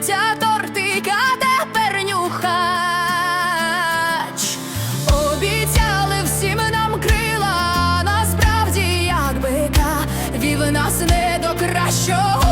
Ця тортика, тепер нюхач Обіцяли всім нам крила, насправді як бика, вів нас не до кращого.